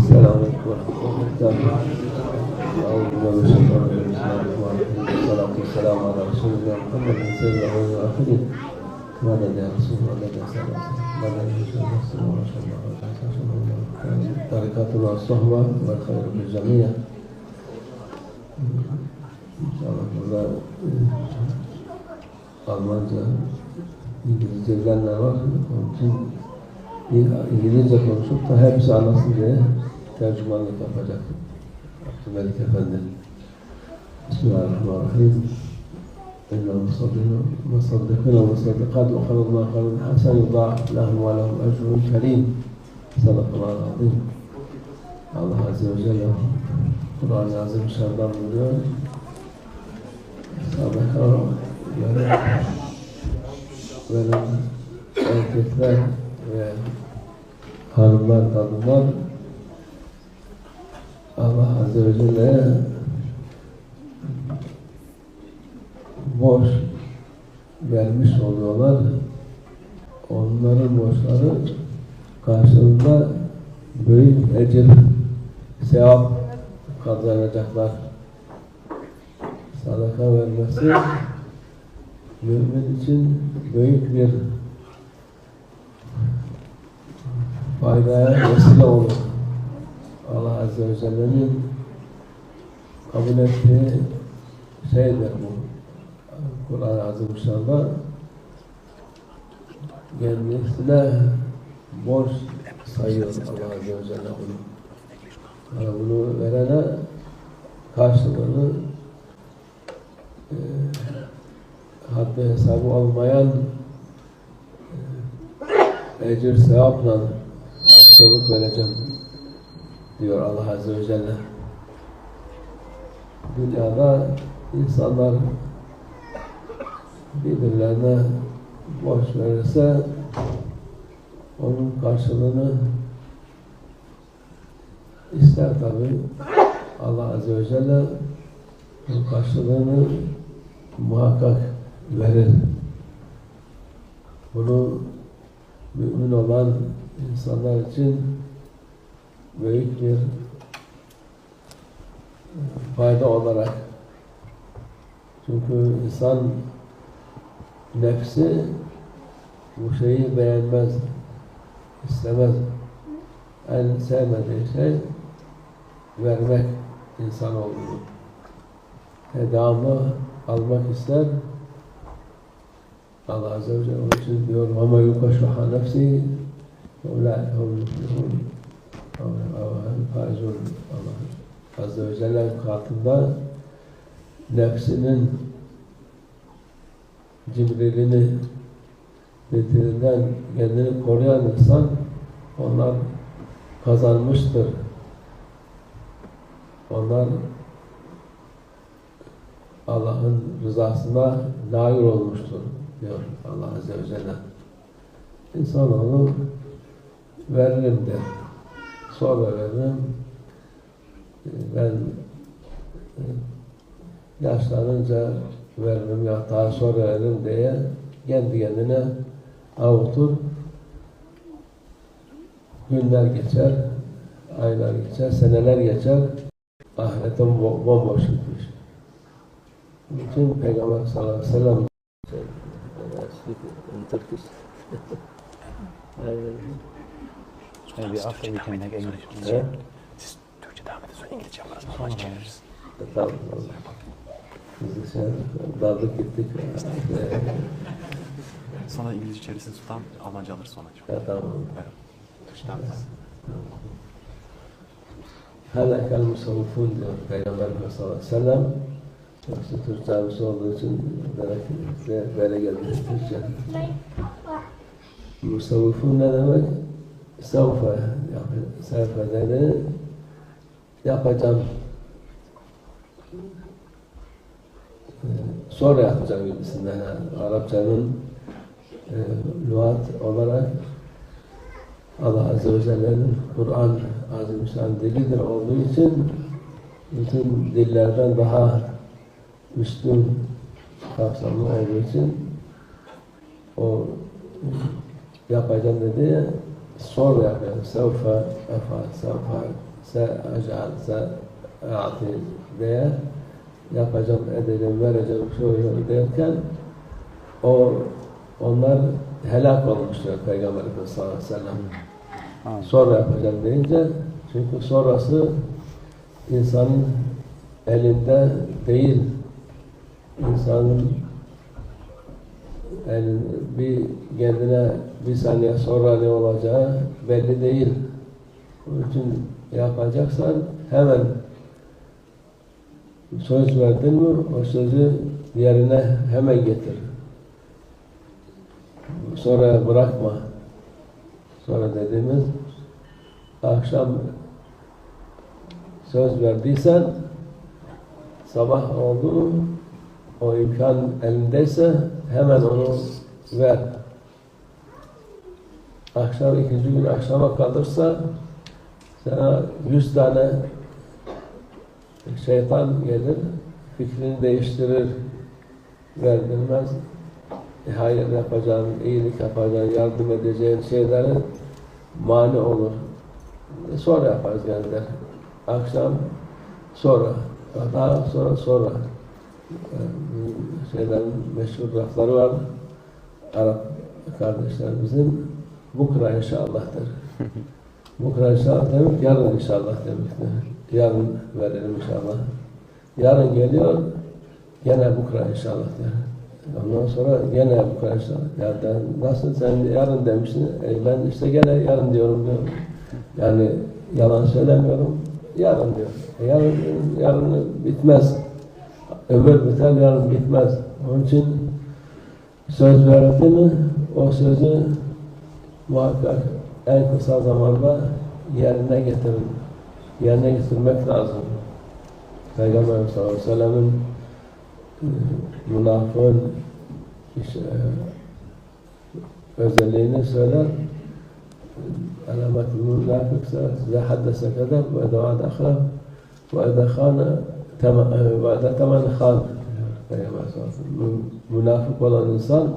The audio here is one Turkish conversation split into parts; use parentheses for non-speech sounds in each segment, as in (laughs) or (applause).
السلام عليكم ورحمة الله وبركاته. أعوذ بالله من الشيطان الرجيم. بسم الله الرحمن الرحيم. والصلاة والسلام على رسول الله محمد سيد الأولين والآخرين. ماذا يا رسول الله ماذا يا ماذا يا رسول الله صلى الله عليه وسلم بركاتنا الصحبة والخير في الجميع. إن شاء الله Almanca, İngilizce bilenler var. Onun için İngilizce konuşup da hepsi anlasın diye tercümanlık yapacak. Abdülmelik Efendi. Bismillahirrahmanirrahim. إن المصدقين والمصدقين والمصدقات وقرض الله قرضا حسنا يضاعف لهم ولهم أجر كريم صدق الله العظيم Azze ve Celle Kur'an-ı Azimüşşan'dan buyuruyor. Sadaka veren, veren erkekler ve hanımlar, kadınlar Allah Azze ve Celle'ye borç vermiş oluyorlar. Onların borçları karşılığında büyük ecir, sevap kazanacaklar. Sadaka vermesi mümin için büyük bir faydaya vesile olur. Allah Azze ve Celle'nin kabul ettiği şeydir bu. Kur'an-ı Azimüşşan'da kendisine borç sayıyor Allah Azze ve Celle bunu. Yani bunu verene karşılığını e, haddi hesabı olmayan e, ecir sevapla karşılık vereceğim diyor Allah Azze ve Celle. Dünyada insanlar birbirlerine borç verirse onun karşılığını ister tabi Allah Azze ve Celle bunun karşılığını muhakkak verir. Bunu mümin olan insanlar için büyük bir fayda olarak çünkü insan nefsi bu şeyi beğenmez, istemez. En sevmediği şey vermek insan olduğunu. E, devamlı almak ister. Allah Azze ve Celle onun için diyor وَمَا يُقَشُحَ نَفْسِهِ Mevla'nın Allah'ın faizun Allah Azze ve Celle'nin katında nefsinin cimrilini betirinden kendini koruyan insan onlar kazanmıştır. Onlar Allah'ın rızasına layık olmuştur diyor Allah Azze ve Celle. İnsanoğlu veririm der. Sonra veririm. Ben e, yaşlanınca veririm ya daha sonra veririm diye kendi kendine avutur. Günler geçer, aylar geçer, seneler geçer. Ahirete bo bomboş gitmiş. Bütün Peygamber sallallahu aleyhi ve sellem in Turkish. (laughs) Maybe after we can make English. Yeah. Siz Türkçe devam edin sonra İngilizce yaparız. Sonra çeviririz. Tamam. Biz de daldık gittik. Sonra İngilizce çevirsin Sultan, Almanca alır sonra. Ya tamam. Evet. Türkçe devam edin. Helak el musavvufun diyor Peygamber Efendimiz sallallahu aleyhi ve sellem. Yoksa Türkçe abisi olduğu için demek ki böyle geldi Türkçe. Musavvufun ne demek? Savfa dedi, yapacağım. Ee, Sonra yapacağım gibisinden yani Arapçanın e, lügat olarak Allah Azze ve Celle'nin Kur'an azimüşşan dilidir olduğu için bütün dillerden daha üstün kapsamlı olduğu için o yapacağım dedi sonra yapacağım. Sevfa, efa, sevfa se acal se ati diye yapacağım, edeceğim, vereceğim, şöyle derken o onlar helak olmuşlar Peygamber Efendimiz sallallahu aleyhi ve sellem. Amin. Sonra yapacağım deyince çünkü sonrası insanın elinde değil. İnsanın elin bir kendine bir saniye sonra ne olacağı belli değil. Onun için yapacaksan hemen söz verdin mi o sözü yerine hemen getir. Sonra bırakma. Sonra dediğimiz akşam söz verdiysen sabah oldu o imkan elindeyse hemen onu ver. Akşam ikinci gün akşama kalırsa sana yüz tane şeytan gelir, fikrini değiştirir, verdirmez. E, hayır yapacağın, iyilik yapacağın, yardım edeceğin şeylere mani olur. E, sonra yaparız yani der. Akşam sonra, daha sonra sonra. Şeylerin meşhur lafları var. Arap kardeşlerimizin bukra inşallah'tır. Bukra inşallah demek yarın inşallah demektir. Yarın verelim inşallah. Yarın geliyor gene bukra inşallah der. Ondan sonra gene bukra inşallah. Ya ben, nasıl sen yarın demiştin? E, ben işte gene yarın diyorum diyor. Yani yalan söylemiyorum. Yarın diyor. E, yarın, yarın bitmez. Ömür biter, yarın bitmez. Onun için söz verdi mi o sözü muhakkak en kısa zamanda yerine getirin. Yerine getirmek lazım. Peygamber sallallahu aleyhi ve sellem'in e, münafığın iş- e, özelliğini söyler. Alamet münafıksa size haddese kadar ve edavad ahlak ve edâ e, temen ve sellem. Münafık olan insan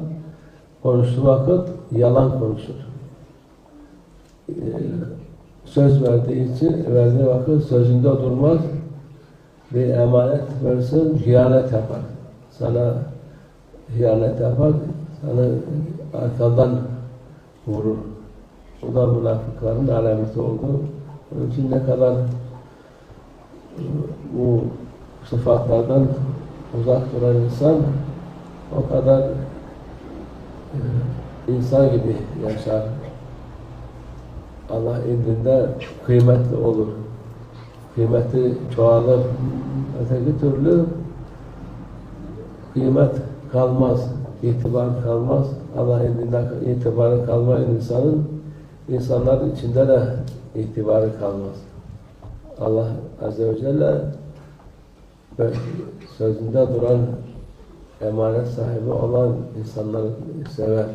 konuştuğu vakit yalan konuşur. Ee, söz verdiği için verdiği vakit sözünde durmaz bir emanet versin hıyanet yapar. Sana hıyanet yapar, sana arkandan vurur. Bu da münafıkların alameti oldu. Onun için ne kadar bu sıfatlardan uzak duran insan o kadar e, insan gibi yaşar. Allah indinde kıymetli olur. Kıymeti çoğalır. Öteki türlü kıymet kalmaz, itibar kalmaz. Allah indinde itibarı kalmayan insanın insanların içinde de itibarı kalmaz. Allah Azze ve Celle ve sözünde duran emanet sahibi olan insanları sever.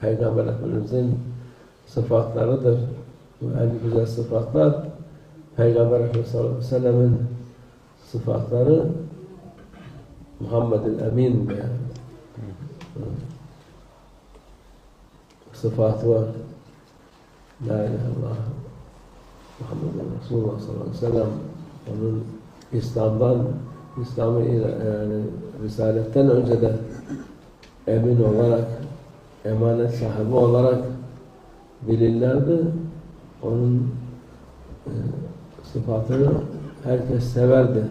Peygamber Efendimizin sıfatlarıdır. Bu en güzel sıfatlar Peygamber Efendimiz sallallahu aleyhi ve sellemin sıfatları Muhammed'in emin yani. Sıfatı var. La ilahe illallah Muhammedun Resulullah sallallahu aleyhi ve sellem onun İslam'dan İslam'ı yani Risaletten önce de emin olarak emanet sahibi olarak bilinlerdi. Onun e, sıfatını herkes severdi.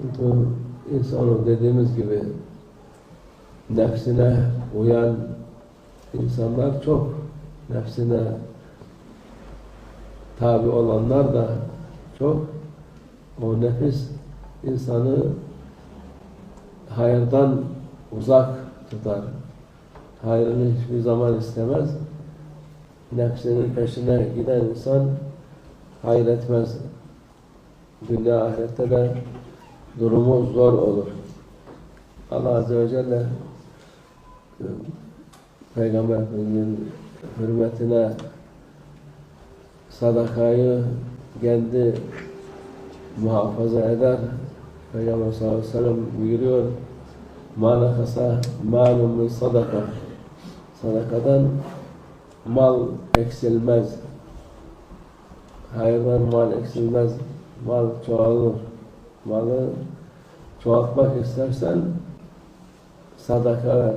Bu insanın dediğimiz gibi nefsine uyan insanlar çok. Nefsine tabi olanlar da çok. O nefis insanı hayırdan uzak tutar. Hayrını hiçbir zaman istemez. Nefsinin peşine giden insan hayır etmez. Dünya ahirette de durumu zor olur. Allah Azze ve Celle Peygamber Efendimiz'in hürmetine sadakayı kendi muhafaza eder. Peygamber sallallahu aleyhi ve sellem buyuruyor. Ma nakasa malum min sadaka. Sadakadan mal eksilmez. Hayırdan mal eksilmez. Mal çoğalır. Malı çoğaltmak istersen sadaka ver.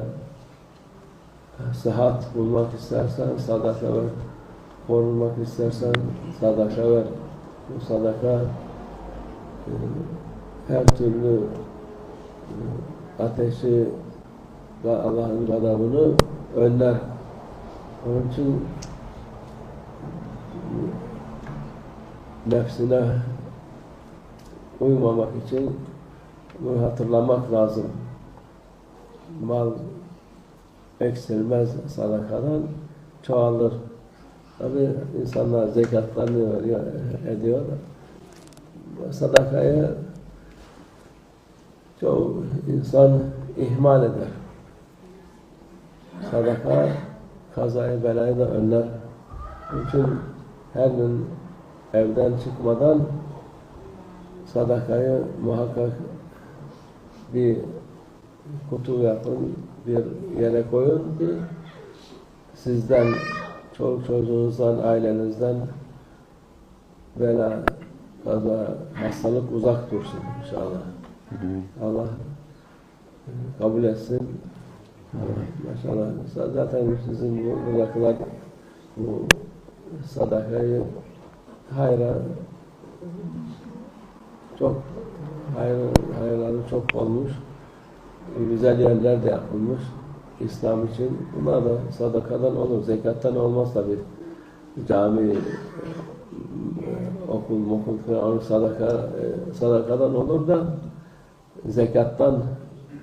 Sıhhat bulmak istersen sadaka ver. Korunmak istersen sadaka ver. Bu sadaka e, her türlü e, ateşi ve Allah'ın gadabını önler. Onun için nefsine uymamak için bunu hatırlamak lazım. Mal eksilmez sadakadan çoğalır. Tabi insanlar zekatlarını veriyor, ediyor. Sadakayı çoğu insan ihmal eder. Sadaka kazayı belayı da önler. Onun için her gün evden çıkmadan sadakayı muhakkak bir kutu yapın, bir yere koyun ki sizden, çoluk çocuğunuzdan, ailenizden bela, kaza, hastalık uzak dursun inşallah. Allah e, kabul etsin. Allah, maşallah. Zaten sizin bu buradakiler bu sadakayı hayra çok hayır, hayırları çok olmuş. Güzel yerler de yapılmış. İslam için. Bunlar da sadakadan olur. Zekattan olmaz tabi. Cami, e, okul, mokul falan sadaka, e, sadakadan olur da zekattan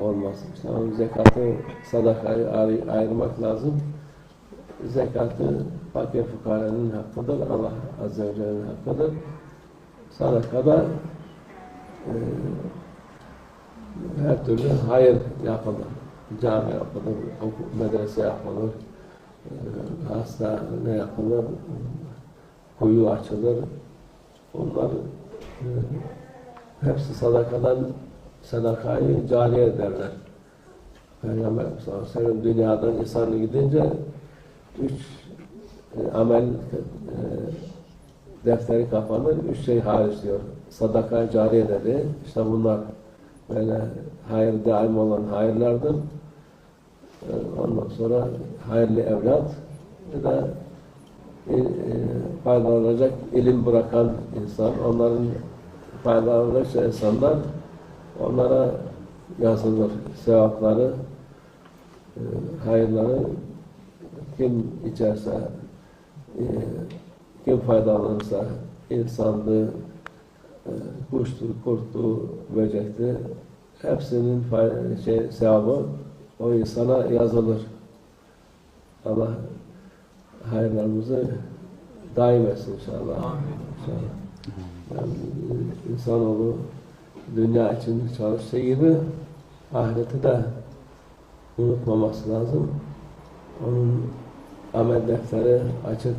olmaz. İşte onun zekatı, sadakayı ayır- ayırmak lazım. Zekatı fakir fukaranın hakkıdır. Allah Azze ve Celle'nin hakkıdır. Sadakada e, her türlü hayır yapılır. Cami yapılır, medrese yapılır, e, hastane yapılır, kuyu açılır. Onlar e, hepsi sadakadan sadakayı cari ederler. Peygamber sallallahu aleyhi ve sellem dünyadan insanı gidince üç e, amel e, defteri kapanır, üç şey hariç diyor. Sadaka cariye dedi. İşte bunlar böyle hayır daim olan hayırlardır. E, Ondan sonra hayırlı evlat bir de faydalanacak ilim bırakan insan, onların faydalanacak insanlar onlara yazılır sevapları, e, hayırları kim içerse, e, kim faydalanırsa insanlığı, e, kuştu, kurtu, böcekti, hepsinin şey, sevabı o insana yazılır. Allah hayırlarımızı daim etsin inşallah. İnşallah. Yani e, insanoğlu dünya için çalıştığı gibi ahireti de unutmaması lazım. Onun amel defteri açık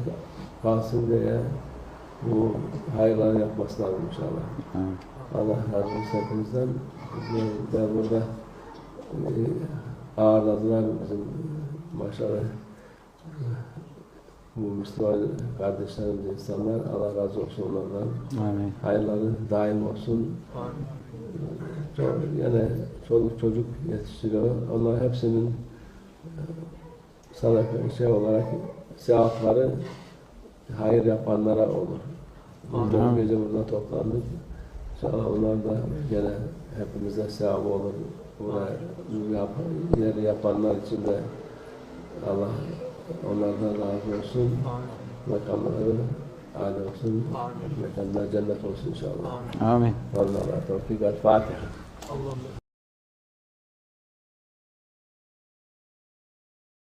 kalsın diye bu hayırları yapması lazım inşallah. Allah razı olsun hepinizden. De burada e, ağırladılar bizim maşallah bu Müslüman kardeşlerimiz, insanlar. Allah razı olsun onlardan. Amin. Hayırları daim olsun. Çok, yine çoluk çocuk yetiştiriyor. Onlar hepsinin e, sadaka şey olarak sevapları hayır yapanlara olur. Bu gece burada toplandık. İnşallah onlar da gene hepimize sevabı olur. Buraya bu yap, yeri yapanlar için de Allah onlardan razı olsun. Makamları آل جنة إن شاء الله. آمين. والله توفيق. الفاتحة